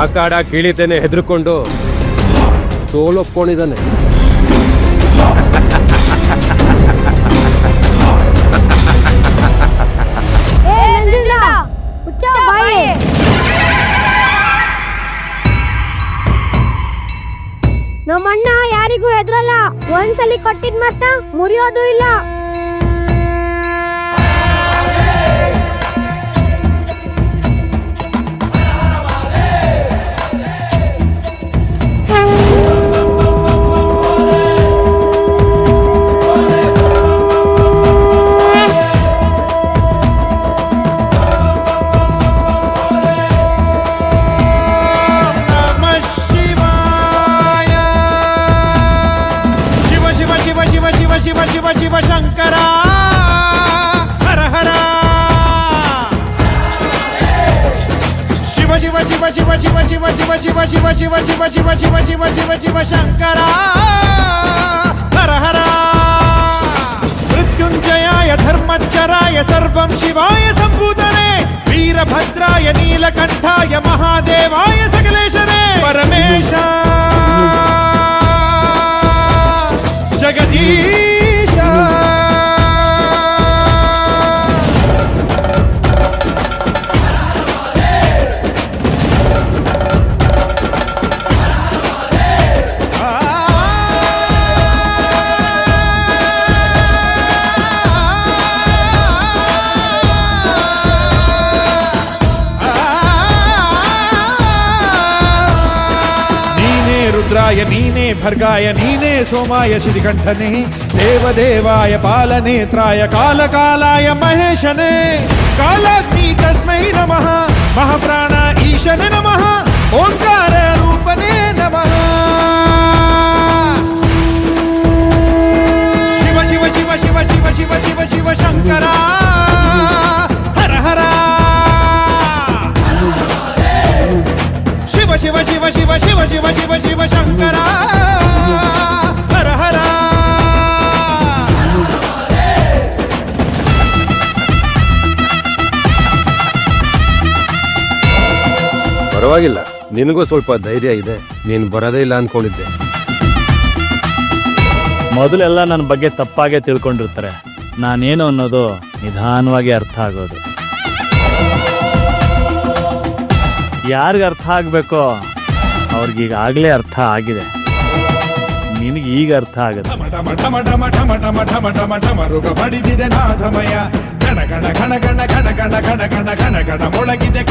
ಆ ಕಾಡ ಕೀಳಿತೇನೆ ಹೆದರ್ಕೊಂಡು ಸೋಲೊಪ್ಕೊಂಡಿದ್ದಾನೆ. ನಮ್ಮಣ್ಣ ಯಾರಿಗೂ ಹೆದ್ರಲ್ಲ. ಒಂದ್ಸಲಿ ಕೊಟ್ಟಿದ್ ಮತ್ತ ಮುರಿಯೋದು ಇಲ್ಲ. శివ శంకరా హర హరా శివ శివ శివ శివ శివ శివ శివ శివ శివ శివ శివ శివ శివ శివ శివ శివ శంకరా హర హరా మృత్యుంజయాయ ధర్మచ్చరాయ సర్వం శివాయ సంభూతనే వీరభద్రాయ నీలకంఠాయ మహాదేవాయ रुद्राय नीने, भर्गाय नीने, सोमाय श्रीकण्ठने देवदेवाय पालनेत्राय, कालकालाय महेशने। कालाग्नि तस्मै नमः, महाप्राण ईशने नमः ओङ्कार रूपने नमः। Shiv Shiv Shiv Shiv Shiv Shiv Shiv Shiv Shankara Shiva Shiva Shiva Shiva Shiva Shiva Shiva Shankara ಹರ ಹರ. ಪರವಾಗಿಲ್ಲ. ನಿನಗೂ ಸ್ವಲ್ಪ ಧೈರ್ಯ ಇದೆ. ನೀನು ಬರೋದೇ ಇಲ್ಲ ಅನ್ಕೊಂಡಿದ್ದೆ. ಮೊದಲೆಲ್ಲ ನನ್ನ ಬಗ್ಗೆ ತಪ್ಪಾಗೆ ತಿಳ್ಕೊಂಡಿರ್ತಾರೆ. ನಾನೇನು ಅನ್ನೋದು ನಿಧಾನವಾಗಿ ಅರ್ಥ ಆಗೋದು. ಯಾರಿಗೆ ಅರ್ಥ ಆಗಬೇಕೋ ಅವ್ರಿಗೀಗಾಗಲೇ ಅರ್ಥ ಆಗಿದೆ ನಿನಗೆ ಈಗ ಅರ್ಥ ಆಗುತ್ತೆ ಮಟ ಮಠ ಮಟ ಮಠ ಮಟ ಮಠ ಮಟ ಮಠ ಢಮ ರುಗ ಬಡಿದಿದೆ ನಾಥಮಯ ಗಣ ಗಣ ಗಣ ಗಣ ಗಣ ಗಣ ಗಣ ಗಣ ಗಣ ಗಣ ಮೊಳಗಿದೆ